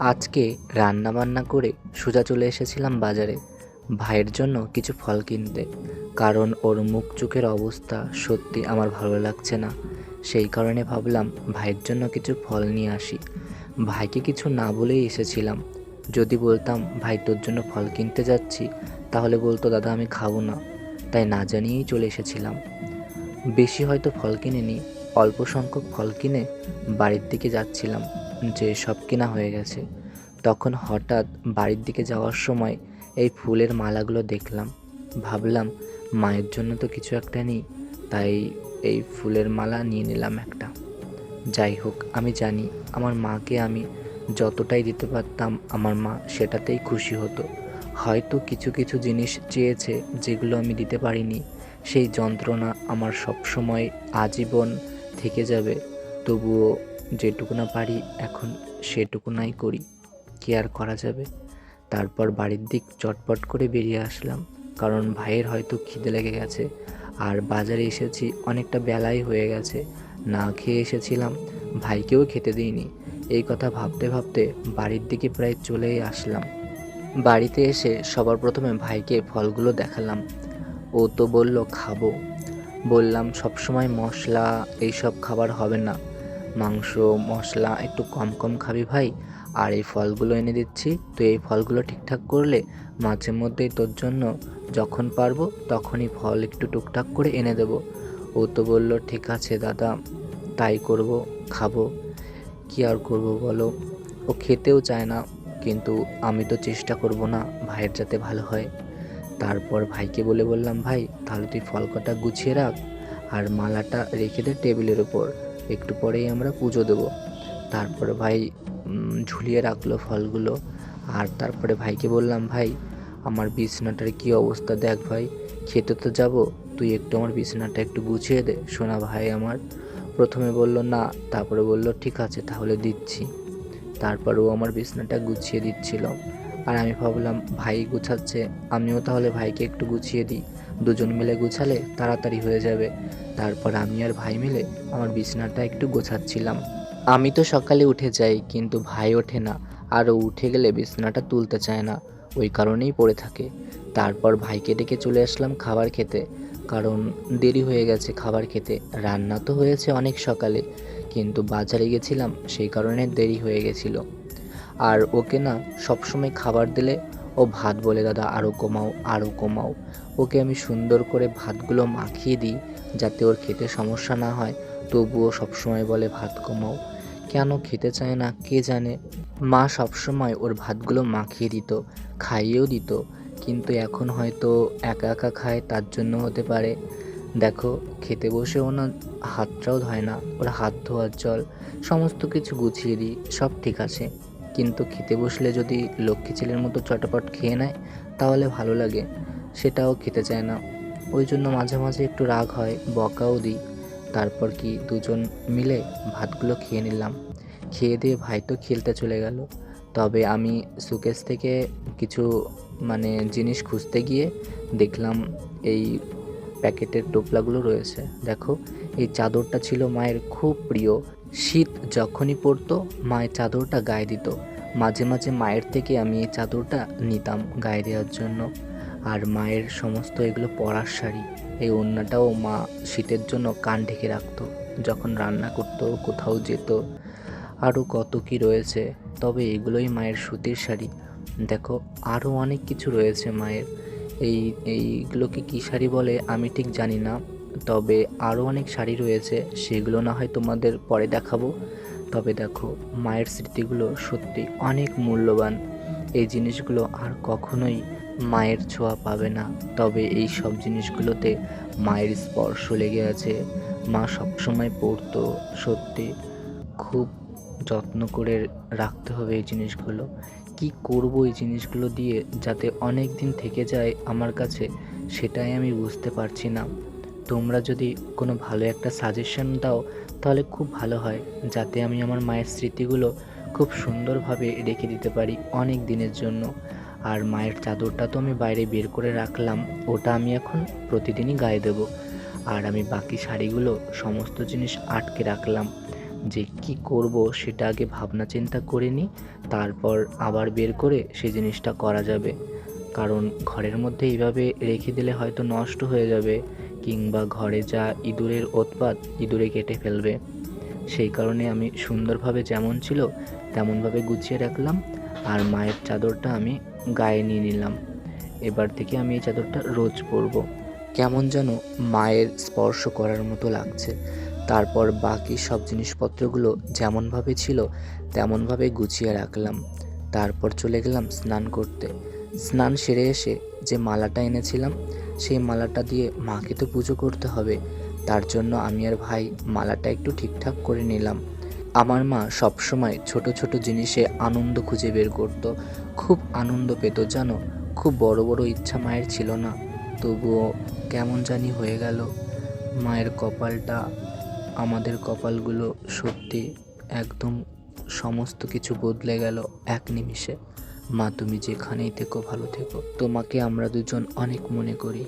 আজকে রান্না বান্না করে সোজা চলে এসেছিলাম বাজারে। ভাইয়ের জন্য কিছু ফল কিনতে। কারণ ওর মুখ চোখের অবস্থা সত্যি আমার ভালো লাগছে না। সেই কারণে ভাবলাম ভাইয়ের জন্য কিছু ফল নিয়ে আসি। ভাইকে কিছু না বলেই এসেছিলাম। যদি বলতাম, ভাই, তোর জন্য ফল কিনতে যাচ্ছি, তাহলে বলতো, দাদা, আমি খাব না। তাই না জানিয়েই চলে এসেছিলাম। বেশি হয়তো ফল কিনিনি, অল্প সংখ্যক ফল কিনে বাড়ির দিকে যাচ্ছিলাম। যে সব কেনা হয়ে গেছে, তখন হঠাৎ বাড়ির দিকে যাওয়ার সময় এই ফুলের মালাগুলো দেখলাম। ভাবলাম, মায়ের জন্য তো কিছু একটা নেই, তাই এই ফুলের মালা নিয়ে নিলাম একটা। যাই হোক, আমি জানি আমার মাকে আমি যতটাই দিতে পারতাম, আমার মা সেটাতেই খুশি হতো। হয়তো কিছু কিছু জিনিস চেয়েছে যেগুলো আমি দিতে পারিনি, সেই যন্ত্রণা আমার সবসময় আজীবন থেকে যাবে। তবুও যেটুকু না পারি এখন সেটুকুনাই করি। কি আর করা যাবে? তারপর বাড়ির দিক চটপট করে বেরিয়ে আসলাম, কারণ ভাইয়ের হয়তো খিদে লেগে গেছে। আর বাজারে এসেছি, অনেকটা বেলাই হয়ে গেছে। না খেয়ে এসেছিলাম, ভাইকেও খেতে দিইনি। এই কথা ভাবতে ভাবতে বাড়ির দিকে প্রায় চলেই আসলাম। বাড়িতে এসে সবার প্রথমে ভাইকে ফলগুলো দেখালাম। ও তো বলল, খাব। বললাম, সবসময় মশলা এইসব খাবার হবে না। মাংস, মশলা একটু কম কম খাবি ভাই। আর এই ফলগুলো এনে দিচ্ছি। তো এই ফলগুলো ঠিকঠাক করলে মাঝে মধ্যেই তোর জন্য যখন পারব তখনই ফল একটু টুকটাক করে এনে দেবো। ও তো বলল, ঠিক আছে দাদা, তাই করব, খাব। কি আর করব বলো? ও খেতেও চায় না, কিন্তু আমি তো চেষ্টা করব না ভাইয়ের যাতে ভালো হয়। তারপর ভাইকে বলে বললাম, ভাই, তাহলে তুই ফল কটা গুছিয়ে রাখ আর মালাটা রেখে দে টেবিলের ওপর। একটু পরেই আমরা পুজো দেবো। তারপরে ভাই ঝুলিয়ে রাখল ফলগুলো। আর তারপরে ভাইকে বললাম, ভাই, আমার বিছনাটার কি অবস্থা দেখ ভাই, খেতে তো যাব। তুই একটু আমার বিছানাটা একটু গুছিয়ে দে শোনা ভাই আমার। প্রথমে বলল, না। তারপরে বলল, ঠিক আছে, তাহলে দিচ্ছি। তারপরেও আমার বিছানাটা গুছিয়ে দিচ্ছিল। আর আমি ভাবলাম, ভাই গুছাচ্ছে, আমিও তাহলে ভাইকে একটু গুছিয়ে দিই। দুজন মিলে গুছালে তাড়াতাড়ি হয়ে যাবে। তারপর আমি আর ভাই মিলে আমার বিছানাটা একটু গোছাচ্ছিলাম। আমি তো সকালে উঠে যাই, কিন্তু ভাই ওঠে না। আর ও উঠে গেলে বিছানাটা তুলতে চায় না। ওই কারণেই পড়ে থাকে। তারপর ভাইকে ডেকে চলে আসলাম খাবার খেতে। কারণ দেরি হয়ে গেছে খাবার খেতে। রান্না তো হয়েছে অনেক সকালে। কিন্তু বাজারে গেছিলাম, সেই কারণে দেরি হয়ে গেছিল। আর ওকে না সবসময় খাবার দিলে, ও ভাত বলে দাদা আরও কমাও আরও কমাও। ওকে আমি সুন্দর করে ভাতগুলো মাখিয়ে দিই যাতে ওর খেতে সমস্যা না হয়। তবুও সবসময় বলে, ভাত কমাও। কেন খেতে চায় না কে জানে? মা সবসময় ওর ভাতগুলো মাখিয়ে দিত, খাইয়েও দিত, কিন্তু এখন হয়তো একা একা খায়, তার জন্য হতে পারে। দেখো, খেতে বসেও না, হাতটাও ধয় না, ওর হাত ধোয়ার জল, সমস্ত কিছু গুছিয়ে দিই, সব ঠিক আছে। কিন্তু খেতে বসলে যদি লক্ষ্মী ছেলের মতো চটাপট খেয়ে নেয়, তাহলে ভালো লাগে, সেটাও খেতে চায় না। ওই জন্য মাঝে মাঝে একটু রাগ হয়, বকাও দিই। তারপর কি দুজন মিলে ভাতগুলো খেয়ে নিলাম। খেয়ে দিয়ে ভাই তো খেলতে চলে গেল। তবে আমি সুকেস থেকে কিছু মানে জিনিস খুঁজতে গিয়ে দেখলাম এই প্যাকেটের টোপলাগুলো রয়েছে। দেখো, এই চাদরটা ছিল মায়ের খুব প্রিয়। শীত যখনই পড়তো, মায়ের চাদরটা গায়ে দিত। মাঝে মাঝে মায়ের থেকে আমি এই চাদরটা নিতাম গায়ে দেওয়ার জন্য। আর মায়ের সমস্ত এগুলো পরার শাড়ি, এই ওড়নাটাও মা শীতের জন্য কান ঢেকে রাখতো, যখন রান্না করতো, কোথাও যেত। আরও কত কি রয়েছে, তবে এগুলোই মায়ের সুতির শাড়ি। দেখো আরও অনেক কিছু রয়েছে মায়ের। এই, এইগুলোকে কী শাড়ি বলে আমি ঠিক জানি না, তবে আরও অনেক শাড়ি রয়েছে, সেগুলো না হয় তোমাদের পরে দেখাবো। তবে দেখো, মায়ের স্মৃতিগুলো সত্যি অনেক মূল্যবান। এই জিনিসগুলো আর কখনোই মায়ের ছোঁয়া পাবে না। তবে এই সব জিনিসগুলোতে মায়ের স্পর্শ লেগে আছে। মা সবসময় পড়তো, সত্যি খুব যত্ন করে রাখতে হবে এই জিনিসগুলো। কি করব এই জিনিসগুলো দিয়ে যাতে অনেক দিন থেকে যায় আমার কাছে, সেটাই আমি বুঝতে পারছি না। তোমরা যদি কোনো ভালো একটা সাজেশন দাও তাহলে খুব ভালো হয়, যাতে আমি আমার মায়ের স্মৃতিগুলো খুব সুন্দরভাবে রেখে দিতে পারি অনেক দিনের জন্য। আর মায়ের চাদরটা তো আমি বাইরে বের করে রাখলাম, ওটা আমি এখন প্রতিদিনই গায়ে দেবো। আর আমি বাকি শাড়িগুলো সমস্ত জিনিস আটকে রাখলাম। যে কি করব সেটা আগে ভাবনা চিন্তা করে নিই, তারপর আবার বের করে সেই জিনিসটা করা যাবে। কারণ ঘরের মধ্যে এইভাবে রেখে দিলে হয়তো নষ্ট হয়ে যাবে। কিংবা ঘরে যা ইঁদুরের উৎপাত ইঁদুরে কেটে ফেলবে। সেই কারণে আমি সুন্দরভাবে যেমন ছিল, তেমনভাবে গুছিয়ে রাখলাম আর মায়ের চাদরটা আমি গায়ে নিয়ে নিলাম। এবার থেকে আমি এই চাদরটা রোজ পরবো। কেমন যেন মায়ের স্পর্শ করার মতো লাগছে। তারপর বাকি সব জিনিসপত্রগুলো যেমনভাবে ছিল, তেমনভাবে গুছিয়ে রাখলাম। তারপর চলে গেলাম স্নান করতে। স্নান সেরে এসে যে মালাটা এনেছিলাম, সেই মালাটা দিয়ে মাকে তো পুজো করতে হবে। তার জন্য আমি আর ভাই মালাটা একটু ঠিকঠাক করে নিলাম। আমার মা সবসময় ছোট ছোট জিনিসে আনন্দ খুঁজে বের করত। খুব আনন্দ পেত, জানো? খুব বড় বড় ইচ্ছা মায়ের ছিল না। তবুও কেমন জানি হয়ে গেল। মায়ের কপালটা, আমাদের কপালগুলো সত্যি একদম সমস্ত কিছু বদলে গেল এক নিমিষে। মা তুমি যেখানেই থেকো ভালো থেকো। তোমাকে আমরা দুজন অনেক মনে করি।